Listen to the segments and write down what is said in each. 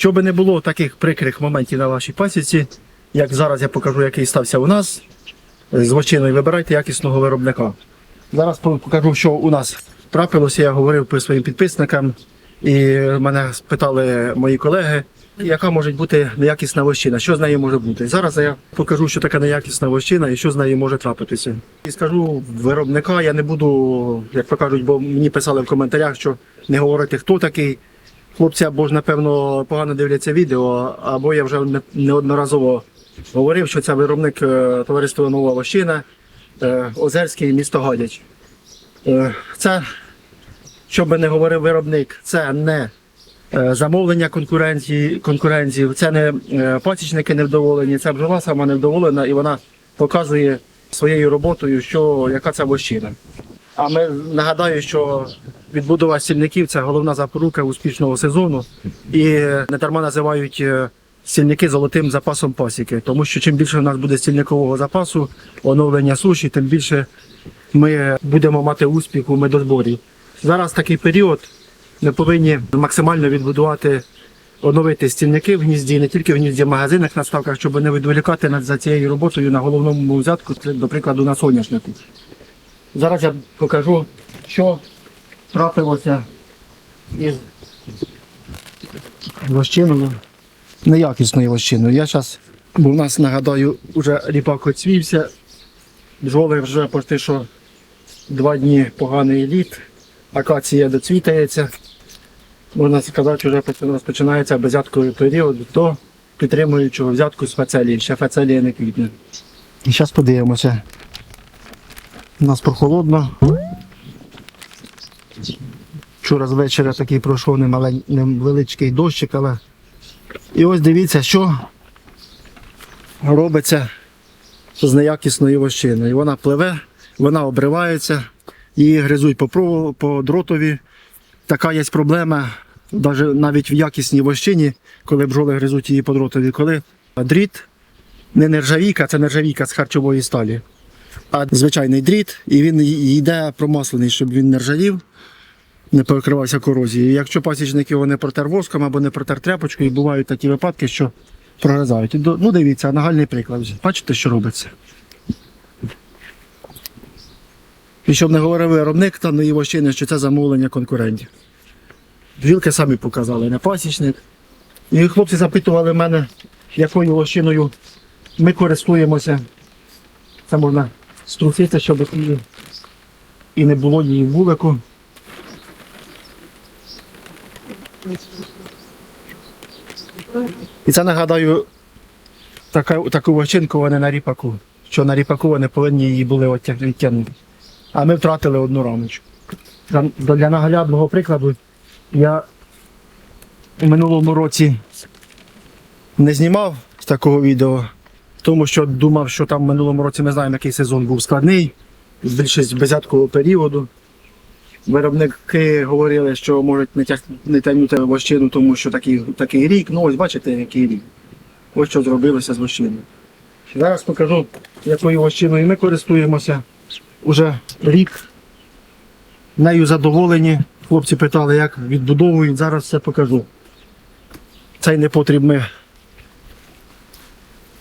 Щоб не було таких прикрих моментів на вашій пасіці, як зараз я покажу, який стався у нас, з вощиною вибирайте якісного виробника. Зараз покажу, що у нас трапилося. Я говорив по своїм підписникам, і мене спитали мої колеги, яка може бути неякісна вощина, що з нею може бути. Зараз я покажу, що таке неякісна вощина і що з нею може трапитися. І скажу виробника, я не буду, як то кажуть, бо мені писали в коментарях, що не говорити, хто такий. Хлопці або ж, напевно, погано дивляться відео, або я вже неодноразово говорив, що це виробник е, товариства Нова Вощина, е, Озерський, місто Гадяч. Е, Це, що би не говорив виробник, це не замовлення конкуренців, це не пасічники невдоволені, це бджола сама невдоволена і вона показує своєю роботою, що, яка це вощина. А ми нагадаю, що відбудова стільників це головна запорука успішного сезону. І не дарма називають е, стільники золотим запасом пасіки, тому що чим більше у нас буде стільникового запасу, оновлення суші, тим більше ми будемо мати успіх у медозборі. Зараз такий період ми повинні максимально відбудувати, оновити стільники в гнізді, не тільки в гнізді, в магазинах на ставках, щоб не відволікати за цією роботою на головному взятку, до прикладу, на соняшнику. Зараз я покажу, що трапилося із вощиною, неякісною вощиною. Я зараз, бо в нас, нагадаю, вже ріпак оцвівся, бджоли вже почти що два дні поганий літ, акація доцвітається. Можна сказати, вже розпочинається безятковий період до підтримуючого взятку з фацелії. Ще фацелія не квітне. І зараз подивимося. У нас прохолодно. Вчора з такий пройшов невеличкий дощик, але. І ось дивіться, що робиться з неякісною вощиною. Вона пливе, вона обривається, її гризуть по, прову- по дротові. Така є проблема навіть в якісній вощині, коли бджоли гризуть її по дротові, коли дріт не нержавійка, це нержавійка з харчової сталі а звичайний дріт, і він йде промаслений, щоб він не ржавів, не перекривався корозією. Якщо пасічник його не протер воском або не протер тряпочкою, бувають такі випадки, що прогризають. Ну, дивіться, нагальний приклад. Бачите, що робиться? І щоб не говорив виробник та не його ще що це замовлення конкурентів. Бджілки самі показали, не пасічник. І хлопці запитували мене, якою лощиною ми користуємося. Це можна струсити, щоб і, і не було її вулику. І це нагадаю така, таку вощинку вони на ріпаку. Що на ріпаку вони повинні її були відтягнути. А ми втратили одну рамочку. Для, для наглядного прикладу я у минулому році не знімав з такого відео, тому що думав, що там в минулому році ми знаємо, який сезон був складний, більшість безяткового періоду. Виробники говорили, що можуть не, тяг... не тягнути вощину, тому що такий, такий рік. Ну ось бачите, який рік. Ось що зробилося з вощиною. Зараз покажу, якою вощиною ми користуємося. Уже рік. Нею задоволені. Хлопці питали, як відбудовують. Зараз все покажу. Цей непотріб ми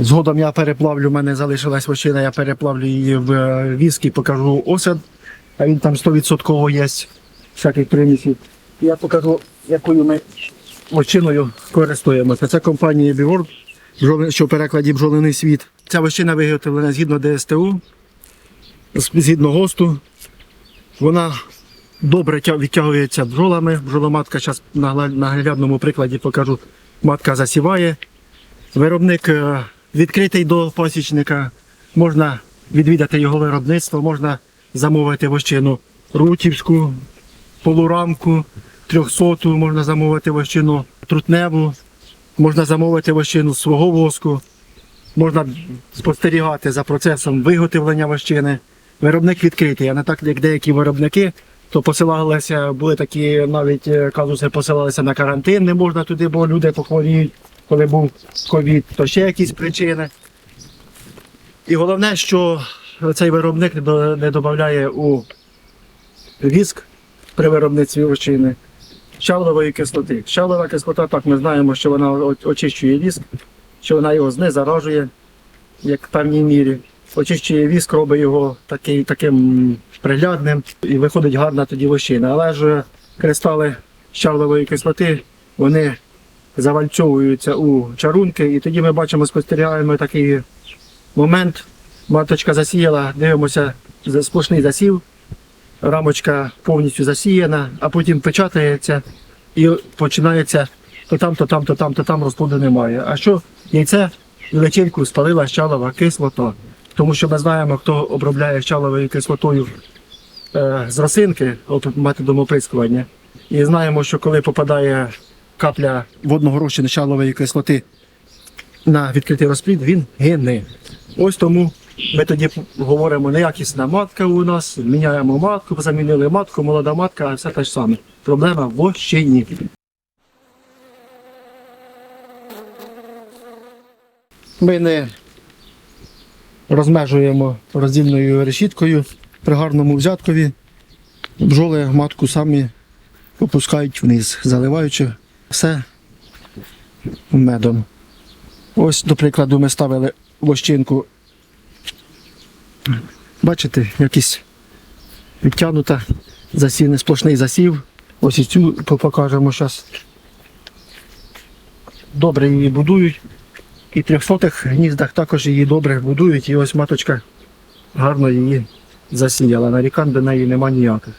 Згодом я переплавлю, в мене залишилась вощина, я переплавлю її в е, віскі, покажу осад, а він там 100% є всяких примісів. Я покажу, якою ми вощиною користуємося. Це компанія Біворд, що в перекладі бджолиний світ. Ця вощина виготовлена згідно ДСТУ, згідно ГОСТу. Вона добре відтягується бджолами. Бджоломатка, зараз на наглядному прикладі покажу, матка засіває. Виробник е, відкритий до пасічника. Можна відвідати його виробництво, можна замовити вощину рутівську, полурамку, трьохсоту, можна замовити вощину трутневу, можна замовити вощину свого воску, можна спостерігати за процесом виготовлення вощини. Виробник відкритий, а не так, як деякі виробники, то посилалися, були такі навіть е, казуси, посилалися на карантин, не можна туди, бо люди похворіють, коли був ковід, то ще якісь причини. І головне, що цей виробник не додає у віск при виробництві вощини. щавлової кислоти. Щавлова кислота, так ми знаємо, що вона очищує віск, що вона його знезаражує, як в певній мірі. Очищує віск, робить його такий, таким приглядним і виходить гарна тоді вощина. Але ж кристали щавлової кислоти, вони завальцьовуються у чарунки, і тоді ми бачимо, спостерігаємо такий момент. Маточка засіяла, дивимося, сплошний засів, рамочка повністю засіяна, а потім печатається і починається то там, то там, то там, то там розплоду немає. А що яйце і личинку спалила щалова кислота. Тому що ми знаємо, хто обробляє щаловою кислотою е, з росинки, от методом оприскування. І знаємо, що коли попадає капля водного розчину щалової кислоти на відкритий розплід, він гине. Ось тому ми тоді говоримо, неякісна матка у нас, міняємо матку, замінили матку, молода матка, а все те ж саме. Проблема в ощині. Ми не розмежуємо роздільною решіткою при гарному взяткові. Бджоли матку самі опускають вниз, заливаючи все медом. Ось, до прикладу, ми ставили вощинку. Бачите, якийсь відтягнута засів, не сплошний засів. Ось і цю покажемо зараз. Добре її будують. І в трьохсотих гніздах також її добре будують. І ось маточка гарно її засіяла. Нарікань до неї нема ніяких.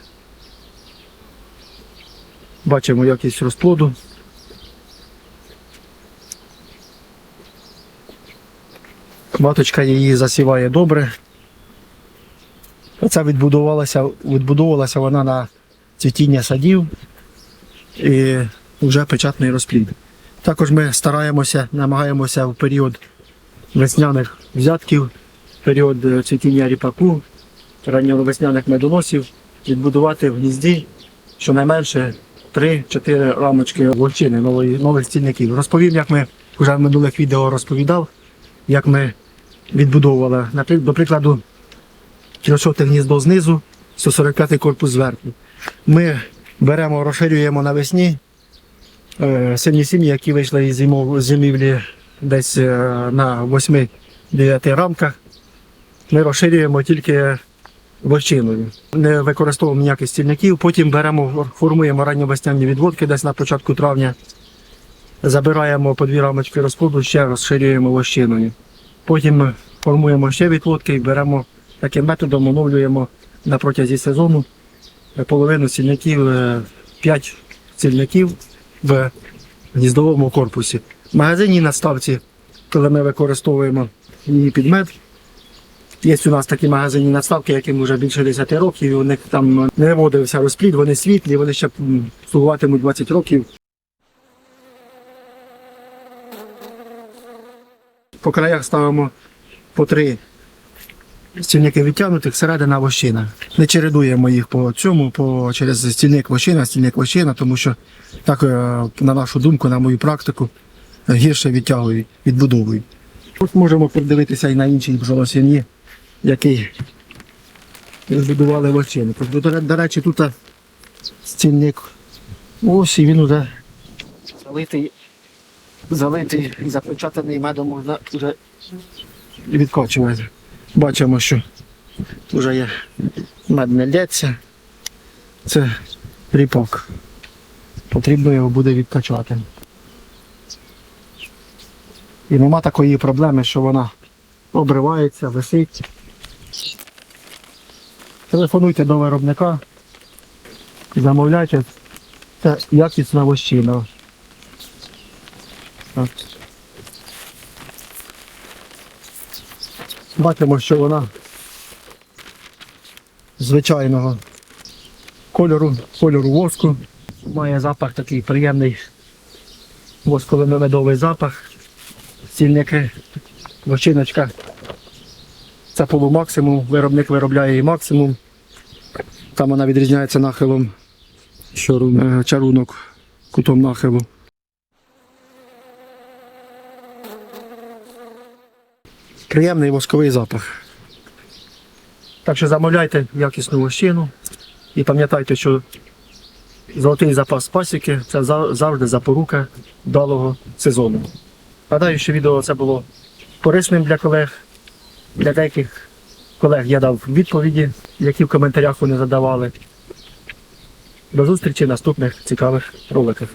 Бачимо якість розплоду. Маточка її засіває добре. Це відбудувалася, відбудовувалася вона на цвітіння садів і вже печатний розплід. Також ми стараємося, намагаємося в період весняних взятків, період е, цвітіння ріпаку, ранньовесняних медоносів відбудувати в гнізді щонайменше 3-4 рамочки вовчини нових стільників. Розповім, як ми вже в минулих відео розповідав, як ми відбудовували, до прикладу, трьохсоте гніздо знизу, 145-й корпус зверху. Ми беремо, розширюємо навесні е, сильні сім'ї, які вийшли із зимівлі десь е, на 8-9 рамках. Ми розширюємо тільки вощиною. Не використовуємо ніяких стільників. Потім беремо, формуємо ранньовесняні відводки десь на початку травня. Забираємо по дві рамочки розплоду, ще розширюємо вощиною. Потім формуємо ще відводки і беремо таким методом, оновлюємо на протязі сезону половину стільників, 5 стільників в гніздовому корпусі. В магазині на ставці, коли ми використовуємо її під мед, Є у нас такі магазинні надставки, яким вже більше 10 років, і у них там не виводився розплід, вони світлі, вони ще слугуватимуть 20 років. По краях ставимо по три стільники відтягнутих, середина вощина. Не чередуємо їх по цьому, по, через стільник вощина, стільник вощина, тому що так, е, на нашу думку, на мою практику, гірше відтягують, відбудовують. Тут можемо подивитися і на іншій бджолосім'ї, який відбудували вощини. Тобто, До, до речі, тут е, стільник. Ось і він уже залитий, залитий і запечатаний медом можна вже відкочувати. Бачимо, що вже є мед не лється. Це ріпак. Потрібно його буде відкачати. І нема такої проблеми, що вона обривається, висить. Телефонуйте до виробника, замовляйте. Це якісна вощина. Бачимо, що вона звичайного кольору, кольору воску. Має запах такий приємний восково-медовий запах. Стільники, вощиночка. Це полумаксимум, виробник виробляє і максимум. Там вона відрізняється нахилом е, чарунок, кутом нахилу. Приємний восковий запах. Так що замовляйте якісну вощину і пам'ятайте, що золотий запас пасіки це завжди запорука вдалого сезону. Гадаю, що відео це було корисним для колег. Для деяких колег я дав відповіді, які в коментарях вони задавали. До зустрічі в наступних цікавих роликах.